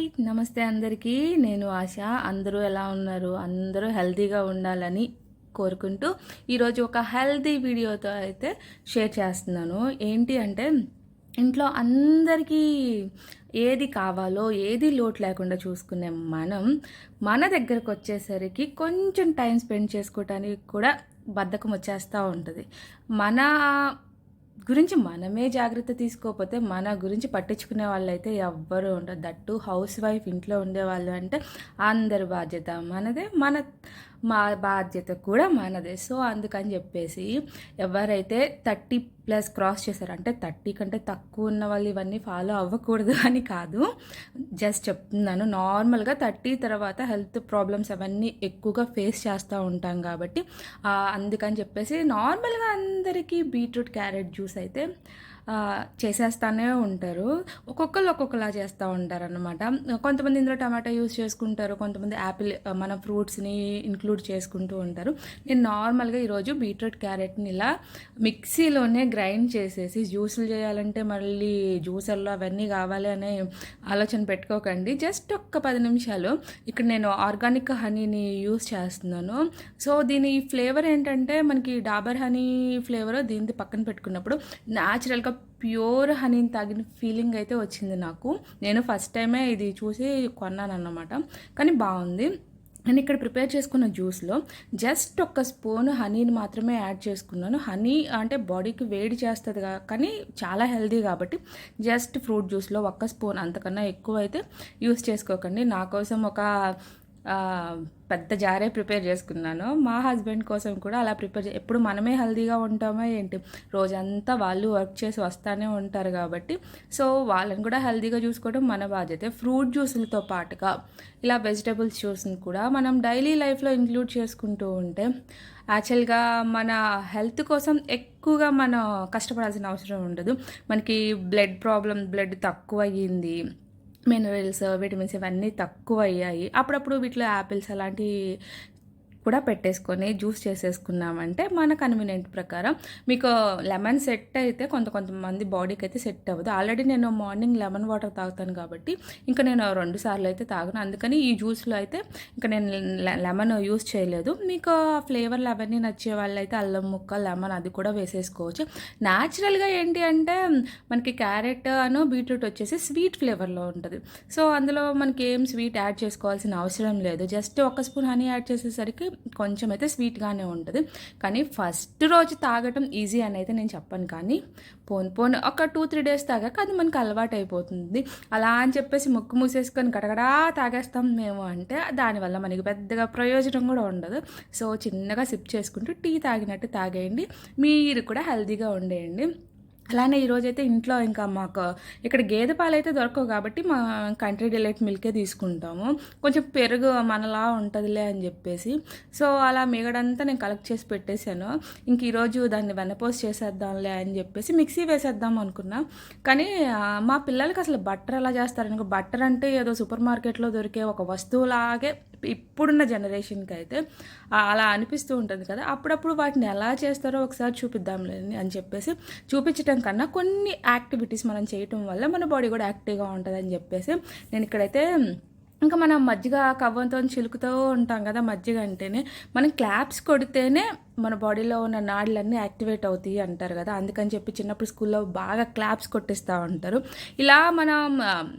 నమస్తే అందరికీ నేను ఆశ. అందరూ ఎలా ఉన్నారు? అందరూ హెల్తీగా ఉండాలని కోరుకుంటూ ఈరోజు ఒక హెల్తీ వీడియోతో అయితే షేర్ చేస్తున్నాను. ఏంటి అంటే ఇంట్లో అందరికీ ఏది కావాలో ఏది లోటు లేకుండా చూసుకునే మనం మన దగ్గరకు వచ్చేసరికి కొంచెం టైం స్పెండ్ చేసుకోవటానికి కూడా బద్ధకం వచ్చేస్తూ ఉంటుంది. మన గురించి మనమే జాగ్రత్త తీసుకోకపోతే మన గురించి పట్టించుకునే వాళ్ళైతే ఎవ్వరూ ఉండరు. దట్టు హౌస్ వైఫ్ ఇంట్లో ఉండేవాళ్ళు అంటే అందరి బాధ్యత. మనదే మన మా బాధ్యత కూడా మనదే. సో అందుకని చెప్పేసి ఎవరైతే థర్టీ ప్లస్ క్రాస్ చేశారు అంటే థర్టీ కంటే తక్కువ ఉన్న వాళ్ళు ఇవన్నీ ఫాలో అవ్వకూడదు అని కాదు. జస్ట్ చెప్తున్నాను నార్మల్గా థర్టీ తర్వాత హెల్త్ ప్రాబ్లమ్స్ అవన్నీ ఎక్కువగా ఫేస్ చేస్తూ ఉంటాం కాబట్టి అందుకని చెప్పేసి నార్మల్గా అందరికీ బీట్రూట్ క్యారెట్ జ్యూస్ అయితే చేసేస్తానే ఉంటారు. ఒక్కొక్కరు ఒక్కొక్కలా చేస్తూ ఉంటారు అనమాట కొంతమంది ఇందులో టమాటా యూస్ చేసుకుంటారు కొంతమంది యాపిల్ మన ఫ్రూట్స్ని ఇంక్లూడ్ చేసుకుంటూ ఉంటారు. నేను నార్మల్గా ఈరోజు బీట్రూట్ క్యారెట్ని ఇలా మిక్సీలోనే గ్రైండ్ చేసేసి జ్యూసులు చేయాలంటే మళ్ళీ జ్యూసర్లో అవన్నీ కావాలి అనే ఆలోచన పెట్టుకోకండి. జస్ట్ ఒక్క పది నిమిషాలు ఇక్కడ నేను ఆర్గానిక్ హనీని యూస్ చేస్తున్నాను. సో దీని ఫ్లేవర్ ఏంటంటే మనకి డాబర్ హనీ ఫ్లేవర్ దీనిది పక్కన పెట్టుకున్నప్పుడు న్యాచురల్గా ప్యూర్ హనీని తాగిన ఫీలింగ్ అయితే వచ్చింది నాకు. నేను ఫస్ట్ టైమే ఇది చూసి కొన్నాను అన్నమాట కానీ బాగుంది. నేను ఇక్కడ ప్రిపేర్ చేసుకున్న జ్యూస్లో జస్ట్ ఒక స్పూన్ హనీని మాత్రమే యాడ్ చేసుకున్నాను. హనీ అంటే బాడీకి వేడి చేస్తుంది కానీ చాలా హెల్దీ కాబట్టి జస్ట్ ఫ్రూట్ జ్యూస్లో ఒక్క స్పూన్ అంతకన్నా ఎక్కువ అయితే యూస్ చేసుకోకండి. నా కోసం ఒక పెద్ద జారే ప్రిపేర్ చేసుకున్నాను. మా హస్బెండ్ కోసం కూడా అలా ప్రిపేర్ చే ఎప్పుడు మనమే హెల్దీగా ఉంటామో ఏంటి? రోజంతా వాళ్ళు వర్క్ చేసి వస్తానే ఉంటారు కాబట్టి. సో వాళ్ళని కూడా హెల్దీగా చూసుకోవడం మన బాధ్యత. ఫ్రూట్ జ్యూసులతో పాటుగా ఇలా వెజిటబుల్స్ జ్యూస్ని కూడా మనం డైలీ లైఫ్లో ఇంక్లూడ్ చేసుకుంటూ ఉంటే యాక్చువల్గా మన హెల్త్ కోసం ఎక్కువగా మనం కష్టపడాల్సిన అవసరం ఉండదు. మనకి బ్లడ్ ప్రాబ్లం బ్లడ్ తక్కువ అయ్యింది మినరల్స్ విటమిన్స్ ఇవన్నీ తక్కువ అయ్యాయి అప్పుడప్పుడు వీటిలో యాపిల్స్ అలాంటి కూడా పెట్టేసుకొని జ్యూస్ చేసేసుకున్నామంటే మన కన్వీనియంట్ ప్రకారం మీకు లెమన్ సెట్ అయితే కొంత కొంతమంది బాడీకి అయితే సెట్ అవ్వదు. ఆల్రెడీ నేను మార్నింగ్ లెమన్ వాటర్ తాగుతాను కాబట్టి ఇంకా నేను రెండు సార్లు అయితే తాగను. అందుకని ఈ జ్యూస్లో అయితే ఇంకా నేను లెమన్ యూస్ చేయలేదు. మీకు ఆ ఫ్లేవర్లు అవన్నీ నచ్చే వాళ్ళు అయితే అల్లం ముక్క లెమన్ అది కూడా వేసేసుకోవచ్చు. న్యాచురల్గా ఏంటి అంటే మనకి క్యారెట్ అను బీట్రూట్ వచ్చేసి స్వీట్ ఫ్లేవర్లో ఉంటుంది. సో అందులో మనకి ఏం స్వీట్ యాడ్ చేసుకోవాల్సిన అవసరం లేదు. జస్ట్ ఒక స్పూన్ హనీ యాడ్ చేసేసరికి కొంచెం అయితే స్వీట్గానే ఉంటుంది. కానీ ఫస్ట్ రోజు తాగటం ఈజీ అని అయితే నేను చెప్పను. కానీ పోన్ పోన్ ఒక టూ త్రీ డేస్ తాగాక అది మనకు అలవాటు అయిపోతుంది అలా అని చెప్పేసి ముక్కు మూసేసుకొని గడగడా తాగేస్తాం మేము అంటే దానివల్ల మనకి పెద్దగా ప్రయోజనం కూడా ఉండదు. సో చిన్నగా సిప్ చేసుకుంటూ టీ తాగినట్టు తాగేయండి. మీరు కూడా హెల్తీగా ఉండేయండి. అలానే ఈరోజైతే ఇంట్లో ఇంకా మాకు ఇక్కడ గేదె పాలు అయితే దొరకవు కాబట్టి మా కంట్రీ డిలైట్ మిల్కే తీసుకుంటాము. కొంచెం పెరుగు మనలా ఉంటుందిలే అని చెప్పేసి. సో అలా మిగడంతా నేను కలెక్ట్ చేసి పెట్టేశాను. ఇంక ఈరోజు దాన్ని వెనపోస్ చేసేద్దాంలే అని చెప్పేసి మిక్సీ వేసేద్దాం అనుకున్నా. కానీ మా పిల్లలకి అసలు బట్టర్ ఎలా చేస్తారని బట్టర్ అంటే ఏదో సూపర్ మార్కెట్లో దొరికే ఒక వస్తువులాగే ఇప్పుడున్న జనరేషన్కి అయితే అలా అనిపిస్తూ ఉంటుంది కదా. అప్పుడప్పుడు వాటిని ఎలా చేస్తారో ఒకసారి చూపిద్దాంలేని అని చెప్పేసి చూపించడం కన్నా కొన్ని యాక్టివిటీస్ మనం చేయటం వల్ల మన బాడీ కూడా యాక్టివ్గా ఉంటుంది అని చెప్పేసి నేను ఇక్కడైతే ఇంకా మనం మజ్జిగ కవ్వంతో చిలుకుతూ ఉంటాం కదా మజ్జిగ అంటేనే మనం క్లాప్స్ కొడితేనే మన బాడీలో ఉన్న నాడులన్నీ యాక్టివేట్ అవుతాయి అంటారు కదా. అందుకని చెప్పి చిన్నప్పుడు స్కూల్లో బాగా క్లాప్స్ కొట్టిస్తూ ఉంటారు. ఇలా మనం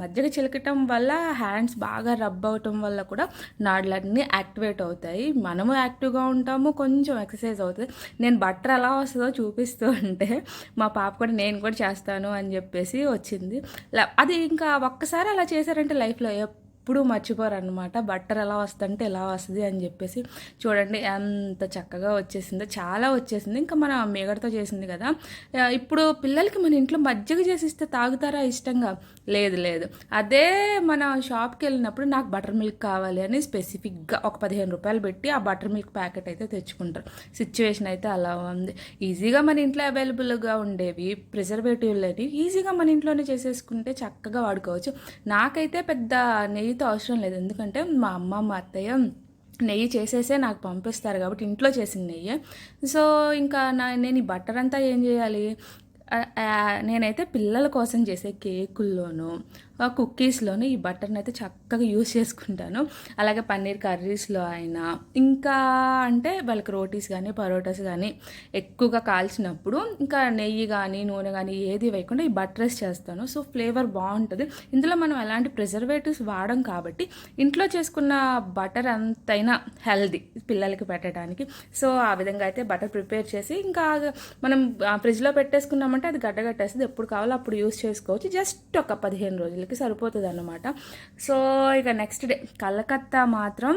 మజ్జిగ చిలకటం వల్ల హ్యాండ్స్ బాగా రబ్ అవటం వల్ల కూడా నాడులన్నీ యాక్టివేట్ అవుతాయి. మనము యాక్టివ్గా ఉంటాము కొంచెం ఎక్సర్సైజ్ అవుతుంది నేను బట్టర్ ఎలా వస్తుందో చూపిస్తూ ఉంటే మా పాప కూడా నేను కూడా చేస్తాను అని చెప్పేసి వచ్చింది. అది ఇంకా ఒక్కసారి అలా చేశారంటే లైఫ్లో ఎప్పుడు మర్చిపోరు అనమాట బట్టర్ ఎలా వస్తుందంటే ఎలా వస్తుంది అని చెప్పేసి చూడండి ఎంత చక్కగా వచ్చేసిందో చాలా వచ్చేసింది. ఇంకా మన మేగడతో చేసింది కదా. ఇప్పుడు పిల్లలకి మన ఇంట్లో మజ్జిగ చేసిస్తే తాగుతారా ఇష్టంగా? లేదు లేదు. అదే మన షాప్కి వెళ్ళినప్పుడు నాకు బటర్ మిల్క్ కావాలి అని స్పెసిఫిక్గా ఒక పదిహేను రూపాయలు పెట్టి ఆ బటర్ మిల్క్ ప్యాకెట్ అయితే తెచ్చుకుంటారు. సిచ్యువేషన్ అయితే అలా ఉంది. ఈజీగా మన ఇంట్లో అవైలబుల్గా ఉండేవి ప్రిజర్వేటివ్లు ఈజీగా మన ఇంట్లోనే చేసేసుకుంటే చక్కగా వాడుకోవచ్చు. నాకైతే పెద్ద నెయ్యి నెయ్యితో అవసరం లేదు. ఎందుకంటే మా అమ్మ మా అత్తయ్య నెయ్యి చేసేసే నాకు పంపిస్తారు కాబట్టి ఇంట్లో చేసిన నెయ్యి. సో ఇంకా నా నేను ఈ బట్టర్ అంతా ఏం చేయాలి? నేనైతే పిల్లల కోసం చేసే కేకుల్లోనూ కుక్కీస్లోనే ఈ బటర్ని అయితే చక్కగా యూస్ చేసుకుంటాను. అలాగే పన్నీర్ కర్రీస్లో అయినా. ఇంకా అంటే వాళ్ళకి రోటీస్ కానీ పరోటాస్ కానీ ఎక్కువగా కాల్చినప్పుడు ఇంకా నెయ్యి కానీ నూనె కానీ ఏది వేయకుండా ఈ బటర్స్ చేస్తాను. సో ఫ్లేవర్ బాగుంటుంది. ఇందులో మనం ఎలాంటి ప్రిజర్వేటివ్స్ వాడం కాబట్టి ఇంట్లో చేసుకున్న బటర్ అంతైనా హెల్దీ పిల్లలకి పెట్టడానికి. సో ఆ విధంగా అయితే బటర్ ప్రిపేర్ చేసి ఇంకా మనం ఫ్రిడ్జ్లో పెట్టేసుకున్నామంటే అది గడ్డగట్టేస్తుంది. ఎప్పుడు కావాలో అప్పుడు యూస్ చేసుకోవచ్చు. జస్ట్ ఒక పదిహేను రోజులకి సరిపోతుంది అన్నమాట సో ఇక నెక్స్ట్ డే కలకత్తా మాత్రం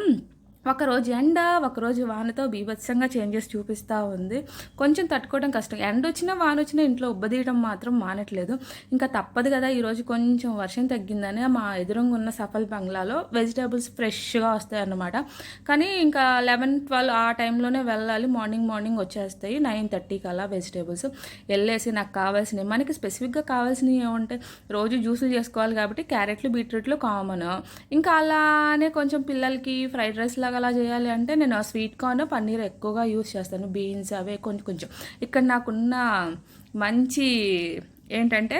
ఒకరోజు ఎండ ఒకరోజు వానతో బీభత్సంగా చేంజెస్ చూపిస్తూ ఉంది. కొంచెం తట్టుకోవడం కష్టం. ఎండ వచ్చినా వాన వచ్చినా ఇంట్లో ఉబ్బదీయడం మాత్రం మానట్లేదు. ఇంకా తప్పదు కదా ఈరోజు కొంచెం వర్షం తగ్గిందని మా ఎదురుగా ఉన్న సఫల్ బంగ్లాలో వెజిటేబుల్స్ ఫ్రెష్గా వస్తాయి అన్నమాట కానీ ఇంకా లెవెన్ ట్వెల్వ్ ఆ టైంలోనే వెళ్ళాలి. మార్నింగ్ మార్నింగ్ వచ్చేస్తాయి. నైన్ థర్టీకి అలా వెజిటేబుల్స్. వెళ్ళేసి నాకు కావాల్సినవి మనకి స్పెసిఫిక్గా కావాల్సినవి ఏమంటే రోజు జ్యూసులు చేసుకోవాలి కాబట్టి క్యారెట్లు బీట్రూట్లు కామన్. ఇంకా అలానే కొంచెం పిల్లలకి ఫ్రైడ్ రైస్ లాగా అలా చేయాలి అంటే నేను స్వీట్ కార్న్ పన్నీర్ ఎక్కువగా యూస్ చేస్తాను. బీన్స్ అవే కొంచెం కొంచెం. ఇక్కడ నాకున్న మంచి ఏంటంటే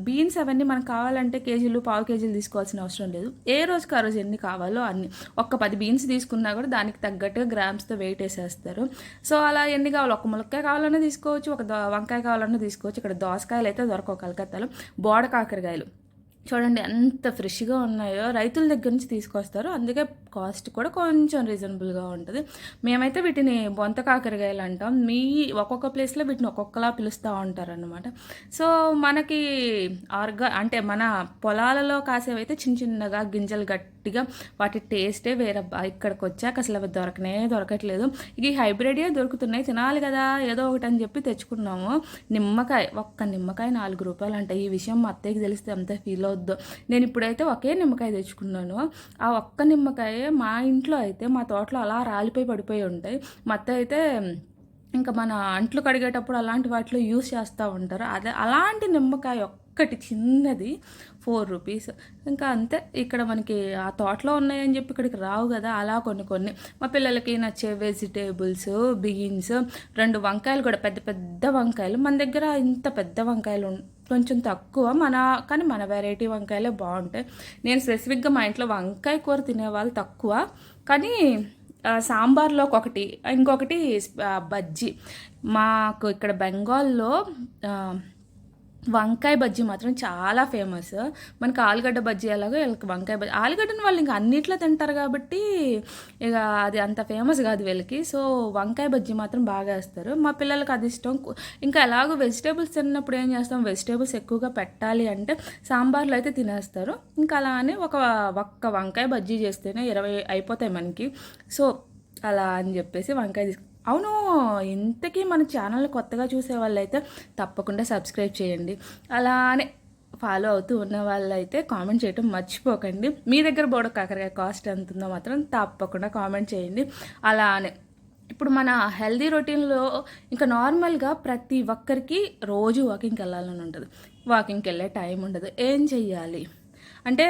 బీన్స్ అవన్నీ మనకు కావాలంటే కేజీలు పావు కేజీలు తీసుకోవాల్సిన అవసరం లేదు. ఏ రోజుకి ఆ రోజు ఎన్ని కావాలో అన్ని. ఒక్క పది బీన్స్ తీసుకున్నా కూడా దానికి తగ్గట్టుగా గ్రామ్స్తో వెయిట్ వేసేస్తారు. సో అలా ఎన్ని కావాలి ఒక ములక్కాయ కావాలన్నా తీసుకోవచ్చు ఒక వంకాయ కావాలన్నా తీసుకోవచ్చు. ఇక్కడ దోసకాయలు అయితే దొరకవు కలకత్తాలో. బోడ కాకరకాయలు. చూడండి ఎంత ఫ్రెష్గా ఉన్నాయో రైతుల దగ్గర నుంచి తీసుకొస్తారు. అందుకే కాస్ట్ కూడా కొంచెం రీజనబుల్గా ఉంటుంది. మేమైతే వీటిని బొంత కాకరకాయలు అంటాం. మీ ఒక్కొక్క ప్లేస్లో వీటిని ఒక్కొక్కలా పిలుస్తూ ఉంటారనమాట సో మనకి ఆర్గా అంటే మన పొలాలలో కాసేవైతే చిన్న చిన్నగా గింజలు గట్టి గట్టిగా వాటి టేస్టే వేరే ఇక్కడికి వచ్చాక అసలు అవి దొరకనే దొరకట్లేదు. ఇక ఈ హైబ్రిడే దొరుకుతున్నాయి తినాలి కదా ఏదో ఒకటి అని చెప్పి తెచ్చుకున్నాము. నిమ్మకాయ ఒక్క నిమ్మకాయ నాలుగు రూపాయలు అంటే ఈ విషయం మా అత్తయ్యకి తెలిస్తే అంత ఫీల్ అవుద్దో. నేను ఇప్పుడైతే ఒకే నిమ్మకాయ తెచ్చుకున్నాను. ఆ ఒక్క నిమ్మకాయ మా ఇంట్లో అయితే మా తోటలో అలా రాలిపోయి పడిపోయి ఉంటాయి. మా అత్తయ్య అయితే ఇంకా మన అంట్లు కడిగేటప్పుడు అలాంటి వాటిలో యూస్ చేస్తూ ఉంటారు. అదే అలాంటి నిమ్మకాయ ఒక్కటి చిన్నది ఫోర్ రూపీస్ ఇంకా అంతే ఇక్కడ మనకి ఆ తోటలో ఉన్నాయని చెప్పి ఇక్కడికి రావు కదా అలా కొన్ని కొన్ని. మా పిల్లలకి నచ్చే వెజిటేబుల్స్ బీన్స్ రెండు వంకాయలు కూడా పెద్ద పెద్ద వంకాయలు. మన దగ్గర ఇంత పెద్ద వంకాయలు కొంచెం తక్కువ. మన కానీ మన వెరైటీ వంకాయలే బాగుంటాయి. నేను స్పెసిఫిక్గా మా ఇంట్లో వంకాయ కూర తినేవాళ్ళు తక్కువ. కానీ సాంబార్లో ఒకటి ఇంకొకటి బజ్జీ. మాకు ఇక్కడ బెంగాల్లో వంకాయ బజ్జీ మాత్రం చాలా ఫేమస్. మనకి ఆలుగడ్డ బజ్జీ ఎలాగో వీళ్ళకి వంకాయ బజ్జీ ఆలుగడ్డను వాళ్ళు ఇంకా అన్నిట్లో తింటారు కాబట్టి ఇక అది అంత ఫేమస్ కాదు వీళ్ళకి. సో వంకాయ బజ్జీ మాత్రం బాగా వేస్తారు. మా పిల్లలకి అది ఇష్టం. ఇంకా ఎలాగో వెజిటేబుల్స్ తిన్నప్పుడు ఏం చేస్తాం వెజిటేబుల్స్ ఎక్కువగా పెట్టాలి అంటే సాంబార్లో అయితే తినేస్తారు. ఇంకా అలానే ఒక ఒక్క వంకాయ బజ్జీ చేస్తేనే ఇరవై అయిపోతాయి మనకి. సో అలా అని చెప్పేసి వంకాయ తీసుకు అవును ఇంతకీ మన ఛానల్ కొత్తగా చూసే వాళ్ళైతే తప్పకుండా సబ్స్క్రైబ్ చేయండి. అలానే ఫాలో అవుతూ ఉన్న వాళ్ళైతే కామెంట్ చేయటం మర్చిపోకండి. మీ దగ్గర బోడ కాకరకాయ కాస్ట్ ఎంత ఉందో మాత్రం తప్పకుండా కామెంట్ చేయండి. అలానే ఇప్పుడు మన హెల్దీ రొటీన్లో ఇంకా నార్మల్గా ప్రతి ఒక్కరికి రోజు వాకింగ్కి వెళ్ళాలని ఉంటుంది. వాకింగ్కి వెళ్ళే టైం ఉండదు. ఏం చెయ్యాలి? అంటే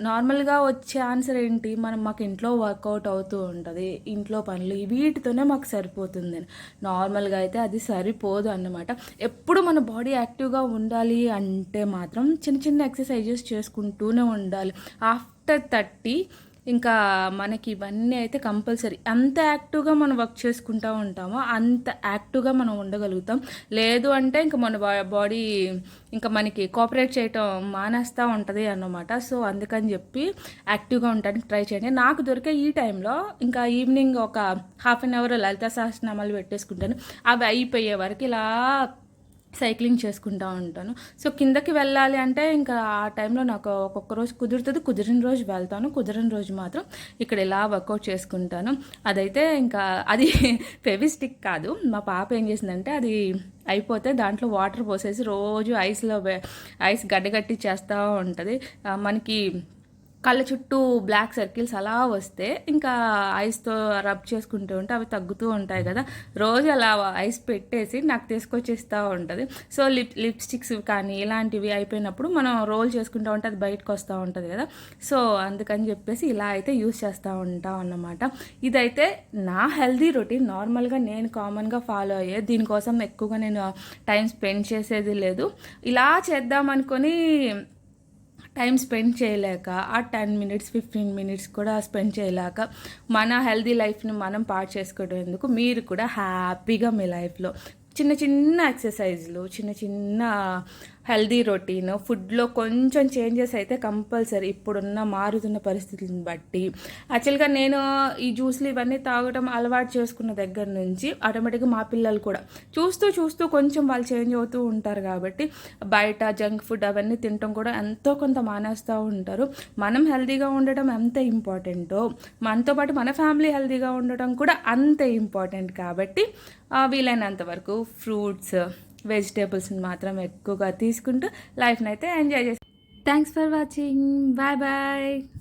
నార్మల్గా వచ్చే ఆన్సర్ ఏంటి? మనం మాకు ఇంట్లో వర్కౌట్ అవుతూ ఉంటుంది. ఇంట్లో పనులు వీటితోనే మాకు సరిపోతుంది నార్మల్గా అయితే అది సరిపోదు అన్నమాట. ఎప్పుడు మన బాడీ యాక్టివ్గా ఉండాలి అంటే మాత్రం చిన్న చిన్న ఎక్సర్సైజెస్ చేసుకుంటూనే ఉండాలి. ఆఫ్టర్ థర్టీ ఇంకా మనకి ఇవన్నీ అయితే కంపల్సరీ. అంత యాక్టివ్గా మనం వర్క్ చేసుకుంటూ ఉంటామో అంత యాక్టివ్గా మనం ఉండగలుగుతాం. లేదు అంటే ఇంకా మన బాడీ ఇంకా మనకి కోఆపరేట్ చేయటం మానేస్తూ ఉంటుంది అన్నమాట. సో అందుకని చెప్పి యాక్టివ్గా ఉండడానికి ట్రై చేయండి. నాకు దొరికే ఈ టైంలో ఇంకా ఈవినింగ్ ఒక హాఫ్ అన్ అవర్ లలిత సహస్రనామాలు పెట్టేసుకుంటాను. అవి అయిపోయే వరకు ఇలా సైక్లింగ్ చేసుకుంటూ ఉంటాను. సో కిందకి వెళ్ళాలి అంటే ఇంకా ఆ టైంలో నాకు ఒక్కొక్క రోజు కుదురుతుంది. కుదిరిన రోజు వెళ్తాను. కుదిరిన రోజు మాత్రం ఇక్కడ ఇలా వర్కౌట్ చేసుకుంటాను. అదైతే ఇంకా అది ఫెవిస్టిక్ కాదు. మా పాప ఏం చేసిందంటే అది అయిపోతే దాంట్లో వాటర్ పోసేసి రోజు ఐస్లో ఐస్ గడ్డగట్టి చేస్తూ ఉంటుంది. మనకి కళ్ళ చుట్టూ బ్లాక్ సర్కిల్స్ అలా వస్తే ఇంకా ఐస్తో రబ్ చేసుకుంటూ ఉంటే అవి తగ్గుతూ ఉంటాయి కదా. రోజు అలా ఐస్ పెట్టేసి నాకు తీసుకొచ్చేస్తూ ఉంటుంది. సో లిప్ లిప్స్టిక్స్ కానీ ఇలాంటివి అయిపోయినప్పుడు మనం రోల్ చేసుకుంటూ ఉంటే అది బయటకు వస్తూ ఉంటుంది కదా. సో అందుకని చెప్పేసి ఇలా అయితే యూస్ చేస్తూ ఉంటాం అన్నమాట. ఇదైతే నా హెల్దీ రొటీన్. నార్మల్గా నేను కామన్గా ఫాలో అయ్యే దీనికోసం ఎక్కువగా నేను టైం స్పెండ్ చేసేది లేదు. ఇలా చేద్దామనుకొని టైం స్పెండ్ చేయలేక ఆ టెన్ మినిట్స్ ఫిఫ్టీన్ మినిట్స్ కూడా స్పెండ్ చేయలేక మన హెల్దీ లైఫ్ని మనం పాడు చేసుకోవడం ఎందుకు మీరు కూడా హ్యాపీగా మీ లైఫ్లో చిన్న చిన్న ఎక్సర్సైజ్లు చిన్న చిన్న హెల్దీ రొటీన్ ఫుడ్లో కొంచెం చేంజెస్ అయితే కంపల్సరీ ఇప్పుడున్న మారుతున్న పరిస్థితులను బట్టి. యాక్చువల్గా నేను ఈ జ్యూస్లు ఇవన్నీ తాగడం అలవాటు చేసుకున్న దగ్గర నుంచి ఆటోమేటిక్గా మా పిల్లలు కూడా చూస్తూ చూస్తూ కొంచెం వాళ్ళు చేంజ్ అవుతూ ఉంటారు కాబట్టి బయట జంక్ ఫుడ్ అవన్నీ తినటం కూడా ఎంతో కొంత మానేస్తూ ఉంటారు. మనం హెల్దీగా ఉండటం ఎంత ఇంపార్టెంటో మనతో పాటు మన ఫ్యామిలీ హెల్దీగా ఉండటం కూడా అంతే ఇంపార్టెంట్ కాబట్టి వీలైనంత వరకు ఫ్రూట్స్ వెజిటేబుల్స్ని మాత్రం ఎక్కువగా తీసుకుంటూ లైఫ్ని అయితే ఎంజాయ్ చేస్తాం. Thanks for watching bye bye